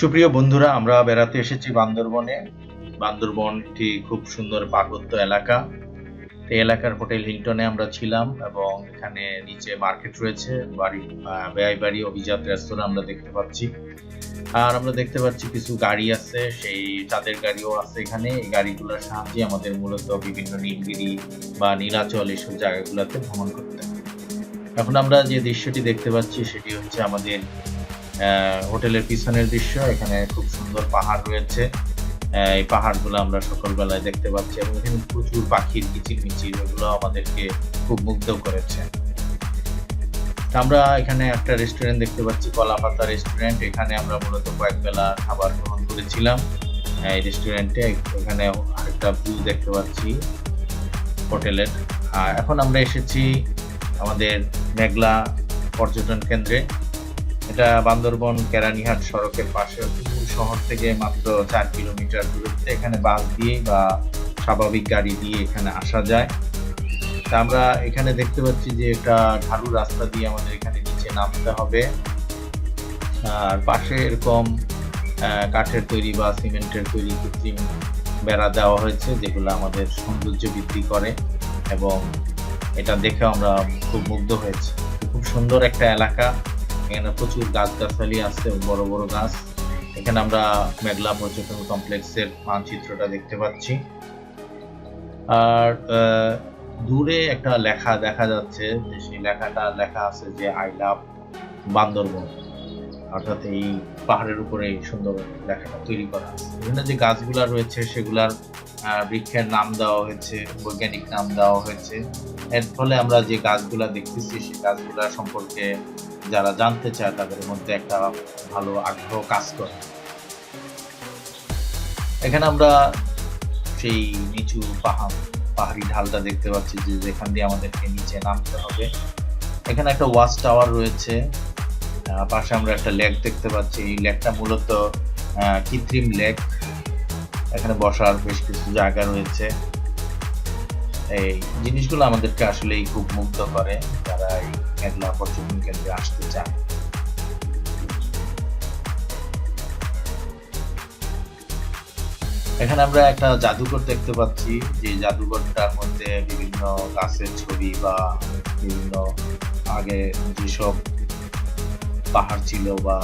সুপ্রিয় বন্ধুরা, আমরা বেড়াতে এসেছি বান্দরবনে। বান্দরবন একটি খুব সুন্দর পার্বত্য এলাকা। এই এলাকার হোটেল হিলটনে আমরা ছিলাম এবং এখানে নিচে মার্কেট রয়েছে, বাড়ি বেয়াই বাড়ি, অভিজাত রেস্তোরাঁ আমরা দেখতে পাচ্ছি। আর আমরা দেখতে পাচ্ছি কিছু গাড়ি আছে, সেই চাঁদের গাড়িও আছে এখানে। এই গাড়িগুলোর সাহায্যে আমাদের মূলত বিভিন্ন নীলগিরি বা নীলাচল এসব জায়গাগুলোতে ভ্রমণ করতে এখন আমরা যে দৃশ্যটি দেখতে পাচ্ছি, সেটি হচ্ছে আমাদের হোটেলের পিছনের দৃশ্য, এখানে খুব সুন্দর পাহাড় রয়েছে। এই পাহাড়গুলো আমরা সকালবেলায় দেখতে পাচ্ছি এবং এখানে প্রচুর পাখির কিচিরমিচির, এগুলো আমাদেরকে খুব মুগ্ধ করেছে। আমরা এখানে একটা রেস্টুরেন্ট দেখতে পাচ্ছি, কলাপাতা রেস্টুরেন্ট এখানে আমরা মূলত কয়েক বেলা খাবার গ্রহণ করেছিলাম। এই রেস্টুরেন্টে এখানে আরেকটা ভিউ দেখতে পাচ্ছি হোটেলের। আর এখন আমরা এসেছি আমাদের মেঘলা পর্যটন কেন্দ্রে। এটা বান্দরবন কেরানীহাট সড়কের পাশে শহর থেকে মাত্র চার কিলোমিটার দূরত্বে এখানে বাস দিয়ে বা স্বাভাবিক গাড়ি দিয়ে এখানে আসা যায়। তা আমরা এখানে দেখতে পাচ্ছি যে একটা ঢালু রাস্তা দিয়ে আমাদের এখানে নিচে নামতে হবে। আর পাশে এরকম কাঠের তৈরি বা সিমেন্টের তৈরি কৃত্রিম বেড়া দেওয়া হয়েছে, যেগুলো আমাদের সৌন্দর্য বৃদ্ধি করে এবং এটা দেখে আমরা খুব মুগ্ধ হয়েছি। খুব সুন্দর একটা এলাকা। এখানে প্রচুর গাছ গাছালি আছে, বড় বড় গাছ। এখানে আমরা মেঘলা পর্যটন কমপ্লেক্সের মানচিত্রটা দেখতে পাচ্ছি। আর দূরে একটা লেখা দেখা যাচ্ছে যে সেই লেখাটা লেখা আছে যে আই লাভ বান্দরবন। অর্থাৎ এই পাহাড়ের উপরে এই সুন্দর লেখাটা তৈরি করা এখানে যে গাছগুলা রয়েছে, সেগুলার বৃক্ষের নাম দেওয়া হয়েছে, বৈজ্ঞানিক নাম দেওয়া হয়েছে। এর ফলে আমরা যে গাছগুলা দেখতেছি সেই গাছগুলা সম্পর্কে যারা জানতে চায়, তাদের মধ্যে একটা ভালো আগ্রহ কাজ করে। এখানে আমরা সেই নিচু পাহাড়, পাহাড়ি ঢালটা দেখতে পাচ্ছি যে যেখান দিয়ে আমাদেরকে নিচে নামতে হবে। এখানে একটা ওয়াচ টাওয়ার রয়েছে। পাশে আমরা একটা লেক দেখতে পাচ্ছি। এই লেকটা মূলত কৃত্রিম লেক এখানে বসার বেশ কিছু জায়গা রয়েছে। এই জিনিসগুলো আমাদেরকে আসলেই খুব মুগ্ধ করে, যারা এই মেঘলা পর্যটন কেন্দ্রে আসতে চায়। এখানে আমরা একটা জাদুঘর দেখতে পাচ্ছি, যে জাদুঘরটার মধ্যে বিভিন্ন গাছের ছবি বা বিভিন্ন আগে যেসব পাহাড় ছিল বা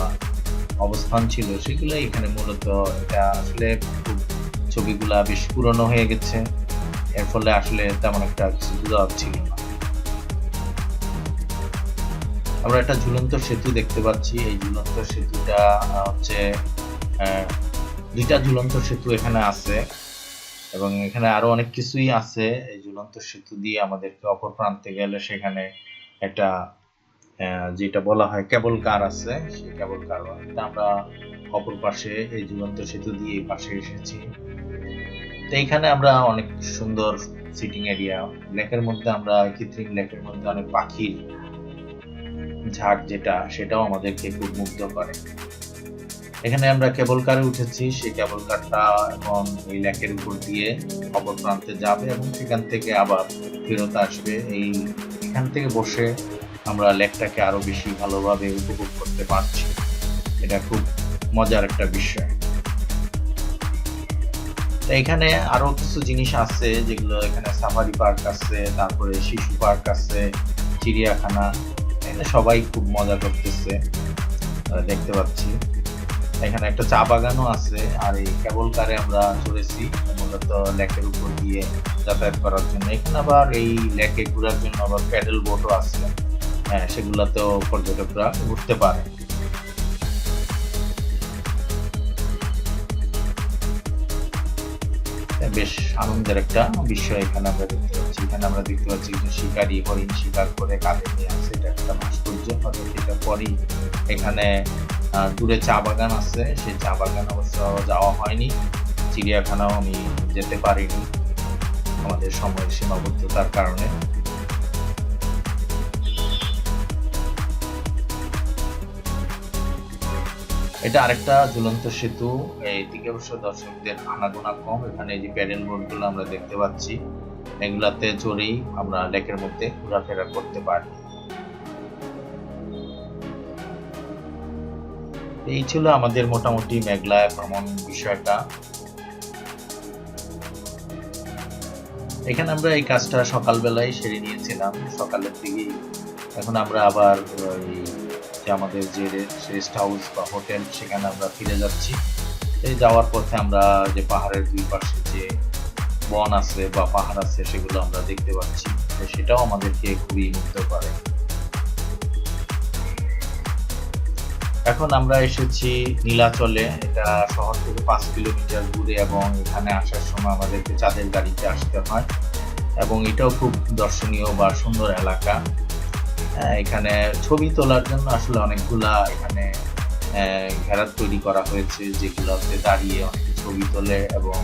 অবস্থান ছিল সেগুলো এখানে মূলত এটা আসলে ছবিগুলা বেশ পুরনো হয়ে গেছে। এর ফলে আসলে তেমন একটা কিছু যাচ্ছিল না। আমরা একটা ঝুলন্ত সেতু দেখতে পাচ্ছি। এই ঝুলন্ত সেতুটা হচ্ছে দুইটা ঝুলন্ত সেতু এখানে আছে এবং এখানে আরও অনেক কিছুই আছে। এই ঝুলন্ত সেতু দিয়ে আমাদেরকে অপর প্রান্তে গেলে সেখানে একটা যেটা বলা হয় কেবল কার আছে সেই কেবল কার আমরা অপর পাশে এই ঝুলন্ত সেতু দিয়ে এই পাশে এসেছি। তো এখানে আমরা অনেক সুন্দর সিটিং এরিয়া লেকের মধ্যে আমরা কৃত্রিম লেকের মধ্যে অনেক পাখির ঝাঁক যেটা, সেটাও আমাদেরকে খুব মুগ্ধ করে। এখানে আমরা কেবল কারে উঠেছি সেই কেবল কারটা এখন এই লেকের উপর দিয়ে অপর প্রান্তে যাবে এবং সেখান থেকে আবার ফেরত আসবে। এই এখান থেকে বসে আমরা লেকটাকে আরও বেশি ভালোভাবে উপভোগ করতে পারছি। এটা খুব মজার একটা বিষয়। এখানে আরও কিছু জিনিস আছে যেগুলো এখানে সাফারি পার্ক আছে, তারপরে শিশু পার্ক আছে, চিড়িয়াখানা, এখানে সবাই খুব মজা করতেছে। দেখতে পাচ্ছি। এখানে একটা চা বাগানও আছে, আর এই কেবল কারে আমরা চলেছি মূলত লেকের উপর দিয়ে যাতায়াত করার জন্য। এখানে আবার এই লেকে ঘোরার জন্য আবার প্যাডেল বোটও আছে। সেগুলোতেও পর্যটকরা ঘুরতে পারে। বেশ আনন্দের একটা বিষয় এখানে আমরা দেখতে পাচ্ছি। এখানে আমরা দেখতে পাচ্ছি একজন শিকারী, হরিণ শিকার করে কাঁধে নিয়ে আছে এটা একটা ভাস্কর্য হয়তো এটা পরই এখানে দূরে চা বাগান আছে। সেই চা বাগান অবশ্য যাওয়া হয়নি। চিড়িয়াখানাও আমি যেতে পারিনি। আমাদের সময়ের সীমাবদ্ধতার কারণে। এটা আরেকটা ঝুলন্ত সেতু। এইদিকে অবশ্য দর্শকদের আনাগোনা কম। এখানে যে প্যাডেল বোর্ডগুলো আমরা দেখতে পাচ্ছি, এগুলাতে চড়েই আমরা লেকের মধ্যে ঘোরাফেরা করতে পারি। এই ছিল আমাদের মোটামুটি মেঘলা ভ্রমণ বিষয়টা। এখানে আমরা এই কাজটা সকালবেলায় সেরে নিয়েছিলাম। সকালের দিকেই এখন আমরা আবার ওই আমাদের যে রেস্ট হাউস বা হোটেল সেখানে আমরা ফিরে যাচ্ছি। এই যাওয়ার পথে আমরা যে পাহাড়ের দুই পাশে যে বন আছে বা পাহাড় আছে, সেগুলো আমরা দেখতে পাচ্ছি। সেটাও আমাদেরকে খুবই মুগ্ধ করে। এখন আমরা এসেছি নীলাচলে। এটা শহর থেকে পাঁচ কিলোমিটার দূরে এবং এখানে আসার সময় আমাদেরকে চাঁদের গাড়িতে আসতে হয়। এবং এটাও খুব দর্শনীয় বা সুন্দর এলাকা। এখানে ছবি তোলার জন্য আসলে অনেকগুলা এখানে ঘেরাত তৈরি করা হয়েছে যেগুলোতে দাঁড়িয়ে অনেকে ছবি তোলে এবং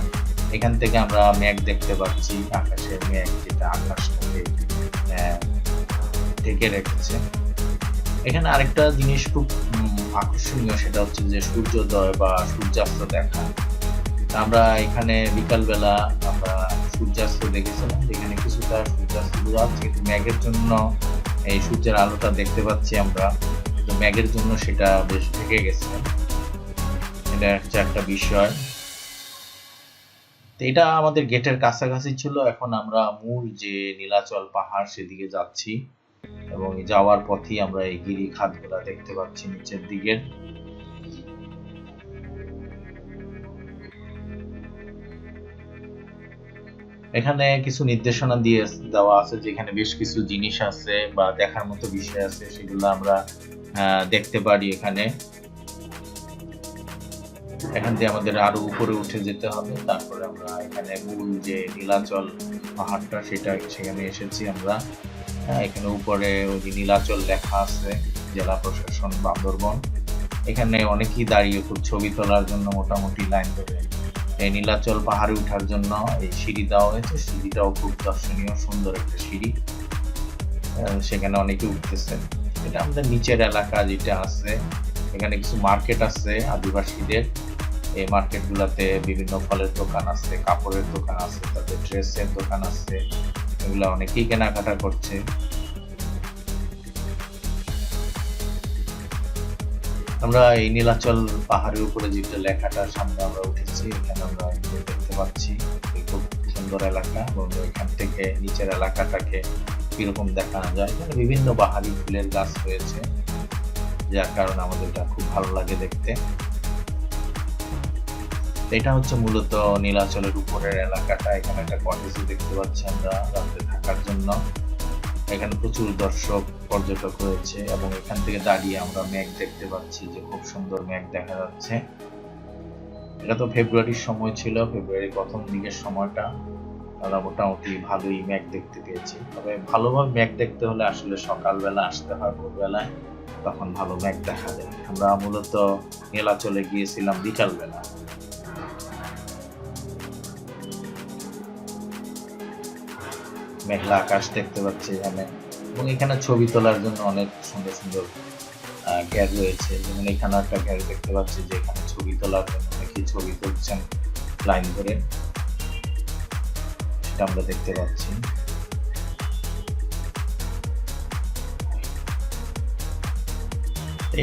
এখান থেকে আমরা মেঘ দেখতে পাচ্ছি, আকাশের মেঘ যেটা আকাশটাকে ঢেকে রেখেছে। এখানে আরেকটা জিনিস খুব আকর্ষণীয় সেটা হচ্ছে যে সূর্যোদয় বা সূর্যাস্ত দেখা। আমরা এখানে বিকালবেলা আমরা সূর্যাস্ত দেখেছিলাম, যেখানে কিছুটা সূর্যাস্ত আছে মেঘের জন্য এই সূর্যের আলোটা দেখতে পাচ্ছি আমরা। কিন্তু ম্যাগের জন্য সেটা বেশ থেকে গেছে। এটা হচ্ছে একটা বিষয়। এটা আমাদের গেটের কাছাকাছি ছিল। এখন আমরা মূল যে নীলাচল পাহাড় সেদিকে যাচ্ছি। এবং যাওয়ার পথেই আমরা এই গিরি খাতগুলা দেখতে পাচ্ছি নিচের দিকে। এখানে কিছু নির্দেশনা দিয়ে দেওয়া আছে, যেখানে বেশ কিছু জিনিস আছে বা দেখার মতো বিষয় আছে, সেগুলো আমরা দেখতে পারি এখানে। এখান থেকে আমাদের আরও উপরে উঠে যেতে হবে। তারপরে আমরা এখানে মূল যে নীলাচল পাহাড়টা, সেটা সেখানে এসেছি আমরা। এখানে উপরে ওই যে নীলাচল লেখা আছে, জেলা প্রশাসন বান্দরবন। এখানে অনেকেই দাঁড়িয়ে খুব ছবি তোলার জন্য মোটামুটি লাইন ধরে এই নীলাচল পাহাড়ে ওঠার জন্য এই সিঁড়ি দেওয়া হয়েছে। সিঁড়িটাও খুব দর্শনীয়, সুন্দর একটা সিঁড়ি। সেখানে অনেকে উঠতেছে এটা আমাদের নিচের এলাকা যেটা আছে, এখানে কিছু মার্কেট আছে আদিবাসীদের। এই মার্কেটগুলোতে বিভিন্ন ফলের দোকান আছে, কাপড়ের দোকান আছে তাদের ড্রেসের দোকান আছে। এগুলো অনেকেই কেনাকাটা করছে। আমরা এই নীলাচল পাহাড়ের উপরে যেটা লেখাটা, সামনে আমরা উঠেছি, এখানে আমরা দেখতে পাচ্ছি খুব সুন্দর এলাকা এবং এখান থেকে নিচের এলাকাটাকে কীরকম দেখানো যায়। এখানে বিভিন্ন বাহারি ফুলের গাছ রয়েছে, যার কারণে আমাদের এটা খুব ভালো লাগে দেখতে। এটা হচ্ছে মূলত নীলাচলের উপরের এলাকাটা। এখানে একটা কটেজও দেখতে পাচ্ছি আমরা রাত্রে থাকার জন্য। এখানে প্রচুর দর্শক, পর্যটক রয়েছে এবং এখান থেকে দাঁড়িয়ে আমরা মেঘ দেখতে পাচ্ছি যে খুব সুন্দর মেঘ দেখা যাচ্ছে। এটা তো ফেব্রুয়ারির সময় ছিল, ফেব্রুয়ারির প্রথম দিকের সময়টা। আমরা মোটামুটি ভালোই মেঘ দেখতে পেয়েছি। তবে ভালোভাবে মেঘ দেখতে হলে আসলে সকালবেলা আসতে হয় ভোরবেলায়, তখন ভালো মেঘ দেখা যায়। আমরা মূলত মেলা চলে গিয়েছিলাম বিকালবেলা। মেঘলা আকাশ দেখতে পাচ্ছি এখানে। এবং এখানে ছবি তোলার জন্য অনেক সুন্দর সুন্দর গ্যার রয়েছে। যেমন এখানে একটা গ্যার দেখতে পাচ্ছি যে এখানে ছবি তোলার জন্য অনেকেই ছবি তুলছেন লাইন ধরে। সেটা আমরা দেখতে পাচ্ছি।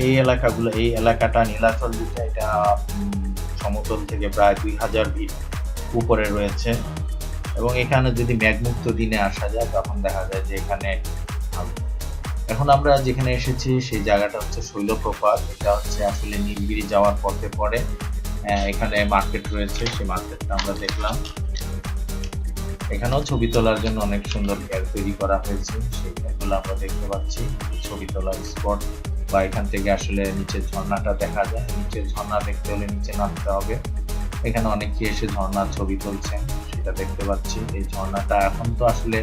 এই এলাকাগুলো, এই এলাকাটা নীলাচল যেটা, এটা সমতল থেকে প্রায় দুই হাজার ফিট উপরে রয়েছে। এবং এখানে যদি মেঘমুক্ত দিনে আসা যায় তখন দেখা যায় যে এখানে এখন আমরা যেখানে এসেছি সেই জায়গাটা হচ্ছে শৈলপ্রপাত। এটা হচ্ছে আসলে নীলগিরি যাওয়ার পথে আহ, এখানে মার্কেট রয়েছে সেই মার্কেটটা আমরা দেখলাম। এখানেও ছবি তোলার জন্য অনেক সুন্দর গ্যার তৈরি করা হয়েছে। গ্যারগুলো আমরা দেখতে পাচ্ছি। ছবি তোলার স্পট বা এখান থেকে আসলে নিচের ঝর্ণাটা দেখা যায়। নিচের ঝর্ণা দেখতে হলে নিচে নামতে হবে। এখানে অনেকে এসে ঝর্ণার ছবি তুলছেন। সেটা দেখতে পাচ্ছি, এই ঝর্ণাটা এখন তো আসলে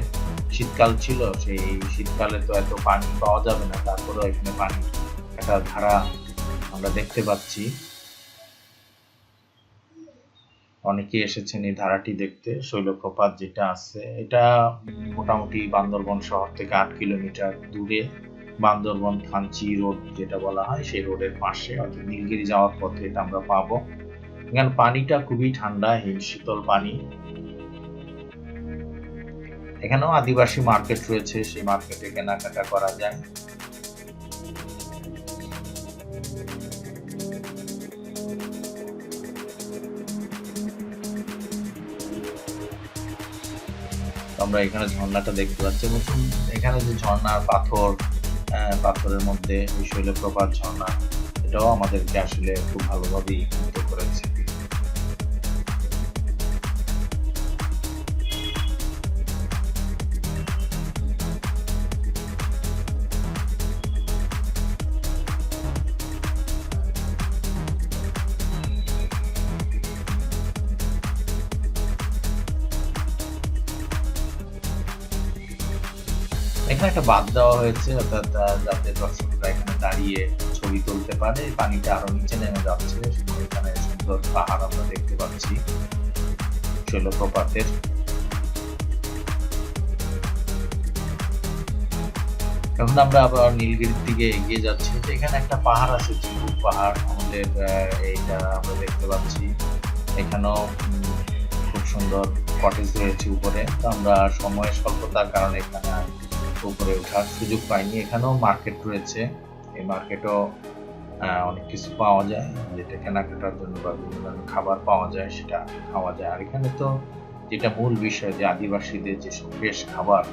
শীতকাল ছিল, সেই শীতকালে তো এত পানি পাওয়া যাবে না, তারপরেও এখানে পানি একটা ধারা আমরা দেখতে পাচ্ছি। অনেকে এসেছেন এই ধারাটি দেখতে, শৈলপ্রপাত যেটা আছে, এটা মোটামুটি বান্দরবন শহর থেকে আট কিলোমিটার দূরে। বান্দরবন থানচি রোড যেটা বলা হয়, সেই রোডের পাশে, অর্থাৎ নীলগিরি যাওয়ার পথে এটা আমরা পাবো। এখানে পানিটা খুবই ঠান্ডা হিম শীতল পানি। এখানেও আদিবাসী মার্কেট রয়েছে, সেই মার্কেটে কেনাকাটা করা যায়। আমরা এখানে ঝর্ণাটা দেখতে পাচ্ছি এবং এখানে যে ঝর্ণার পাথর পাথরের মধ্যে শৈলপ্রপাত ঝর্ণা, এটাও আমাদেরকে আসলে খুব ভালোভাবেই মুক্ত করেছে। এখানে একটা বাদ দেওয়া হয়েছে, অর্থাৎ যাতে দর্শকরা এখানে দাঁড়িয়ে ছবি তুলতে পারে, পানিটা আরও নিচে নেমে যাচ্ছে এখানে সুন্দর পাহাড় আমরা দেখতে পাচ্ছি, শৈলপ্রপাতের। এখন আমরা আবার নীলগিরির দিকে এগিয়ে যাচ্ছি এখানে একটা পাহাড় আছে চিবুক পাহাড় আমাদের এইটা আমরা দেখতে পাচ্ছি। এখানেও খুব সুন্দর কটেজ রয়েছে উপরে। তো আমরা সময়ের স্বল্পতার কারণে এখানে উপরে ওঠার সুযোগ পাইনি। এখানেও মার্কেট রয়েছে। এই মার্কেটও অনেক কিছু পাওয়া যায়। যেটা কেনাকাটার জন্য বা বিভিন্ন ধরনের খাবার পাওয়া যায়, সেটা খাওয়া যায়। আর এখানে তো যেটা মূল বিষয় যে আদিবাসীদের যেসব ফ্রেশ খাবার,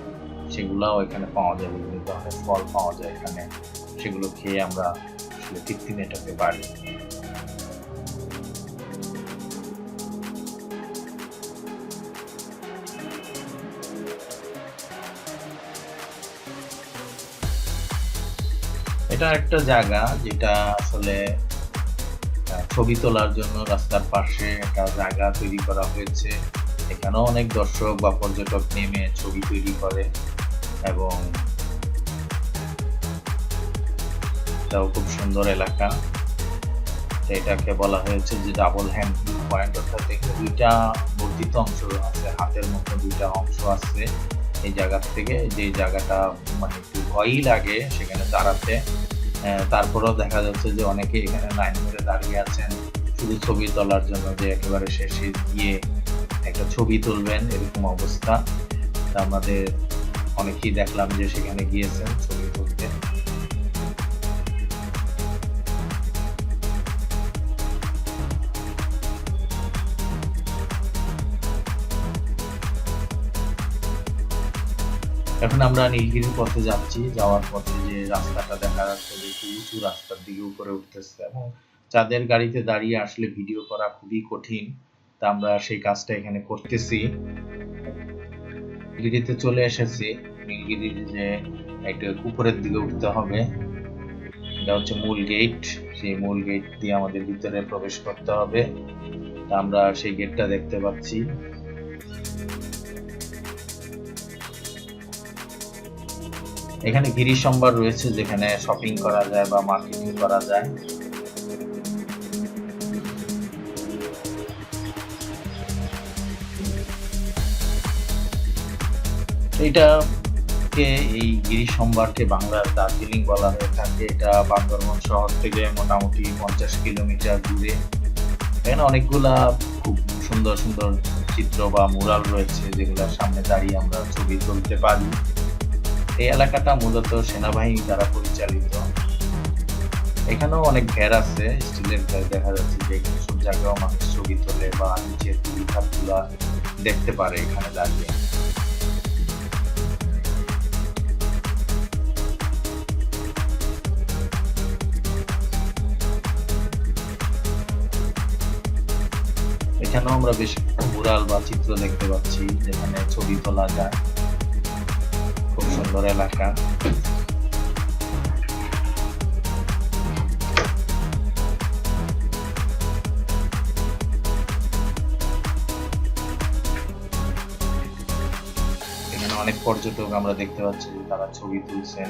সেগুলাও এখানে পাওয়া যায়। বিভিন্ন ধরনের ফল পাওয়া যায় এখানে। সেগুলো খেয়ে আমরা আসলে তৃপ্তি মেটাতে পারি এটা একটা জায়গা যেটা আসলে ছবি তোলার জন্য রাস্তার পাশে একটা জায়গা তৈরি করা হয়েছে। এখানেও অনেক দর্শক বা পর্যটক নেমে ছবি তৈরি করে এবং এটাও খুব সুন্দর এলাকা। এটাকে বলা হয়েছে যে ডাবল হ্যান্ড ভিউ পয়েন্ট অর্থাৎ দুইটা বর্ধিত অংশ আছে, হাতের মতো দুইটা অংশ আছে। এই জায়গা থেকে যে জায়গাটা মানে একটু ভয়ই লাগে সেখানে দাঁড়াতে। তারপরেও দেখা যাচ্ছে যে অনেকে এখানে লাইন ধরে দাঁড়িয়ে আছেন। শুধু ছবি তোলার জন্য যে একেবারে শেষে গিয়ে একটা ছবি তুলবেন, এরকম অবস্থা। আমাদের অনেকেই দেখলাম যে সেখানে গিয়েছেন, ছবি এখন আমরা নীলগিরির পথে যাচ্ছি, যাওয়ার পথে যে রাস্তাটা দেখা যাচ্ছে যে একটু উঁচু রাস্তার দিকে উপরে উঠতেছে এবং যাদের গাড়িতে দাঁড়িয়ে আসলে ভিডিও করা খুবই কঠিন, তা আমরা সেই কাজটা এখানে করতেছি। নীলগিরিতে চলে এসেছি, নীলগিরির যে একটা উপরের দিকে উঠতে হবে। এটা হচ্ছে মূল গেট সেই মূল গেট দিয়ে আমাদের ভিতরে প্রবেশ করতে হবে। তা আমরা সেই গেটটা দেখতে পাচ্ছি। এখানে গিরি সম্ভার রয়েছে যেখানে শপিং করা যায় বা মার্কেটিং করা যায়। এটাকে এই গিরি সম্ভারকে বাংলার দার্জিলিং বলা হয়ে থাকে। এটা বান্দরবন শহর থেকে মোটামুটি পঞ্চাশ কিলোমিটার দূরে। এখানে অনেকগুলা খুব সুন্দর সুন্দর চিত্র বা মুরাল রয়েছে যেগুলোর সামনে দাঁড়িয়ে আমরা ছবি তুলতে পারি। এই এলাকাটা মূলত সেনাবাহিনী দ্বারা পরিচালিত। এখানেও অনেক ঘের আছে, স্টিলের দেখা যাচ্ছে যে সব জায়গায় মানুষ ছবি তোলে বা নিচের তুলি খাতগুলা দেখতে পারে এখানে দাঁড়িয়ে। এখানেও আমরা বেশ মুরাল বা চিত্র দেখতে পাচ্ছি, যেখানে ছবি তোলা যায়। সুন্দর এলাকা এখানে অনেক পর্যটক আমরা দেখতে পাচ্ছি তারা ছবি তুলছেন।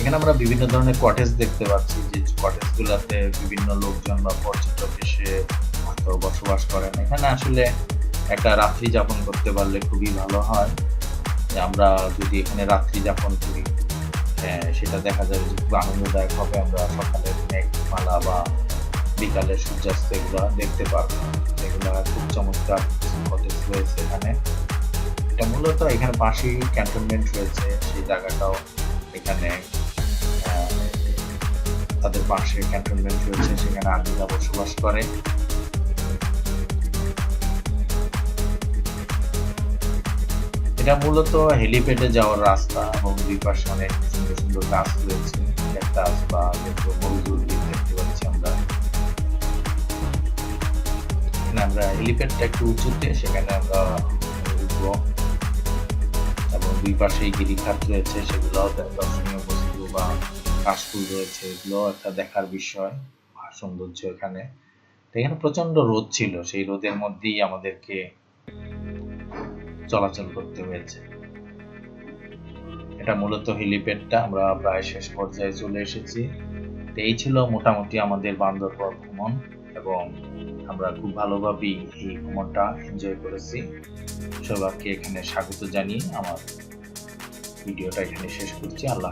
এখানে আমরা বিভিন্ন ধরনের কটেজ দেখতে পাচ্ছি যে কটেজ গুলাতে বিভিন্ন লোকজন বা পর্যটক এসে হয়তো বসবাস করেন। এখানে আসলে একটা রাত্রি যাপন করতে পারলে খুবই ভালো হয়। আমরা যদি এখানে রাত্রি যাপন করি হ্যাঁ, সেটা দেখা যাবে যে খুব আনন্দদায়ক হবে। আমরা সকালের মেঘমালা বা বিকালের সূর্যাস্ত এগুলো দেখতে পারব। এগুলো খুব চমৎকার কটেজ রয়েছে এখানে। এটা মূলত এখানে পাশেই ক্যান্টনমেন্ট রয়েছে সেই জায়গাটাও এখানে তাদের পাশে ক্যান্টনমেন্ট রয়েছে, সেখানে আর্মিরা বসবাস করে। এটা মূলত হেলিপ্যাডে যাওয়ার রাস্তা এবং দুই পাশে অনেক সুন্দর সুন্দর গাছ রয়েছে, ক্যাকটাস বা মজুর দেখতে পাচ্ছি আমরা। আমরা হেলিপ্যাডটা একটু উঁচুতে, সেখানে আমরা এবং দুই পাশে গিরিখাত রয়েছে, সেগুলো দর্শনীয় বস্তু বা কাশফুল রয়েছে, এগুলো একটা দেখার বিষয় সৌন্দর্য এখানে। এখানে প্রচণ্ড রোদ ছিল, সেই রোদের মধ্যেই আমাদেরকে চলাচল করতে হয়েছে। এটা মূলত হেলিপ্যাডটা, আমরা প্রায় শেষ পর্যায়ে চলে এসেছি। এই ছিল মোটামুটি আমাদের বান্দরবন ভ্রমণ, এবং আমরা খুব ভালোভাবেই এই ভ্রমণটা এনজয় করেছি। সবাইকে এখানে স্বাগত জানিয়ে আমার ভিডিওটা এখানে শেষ করছি। আল্লাহ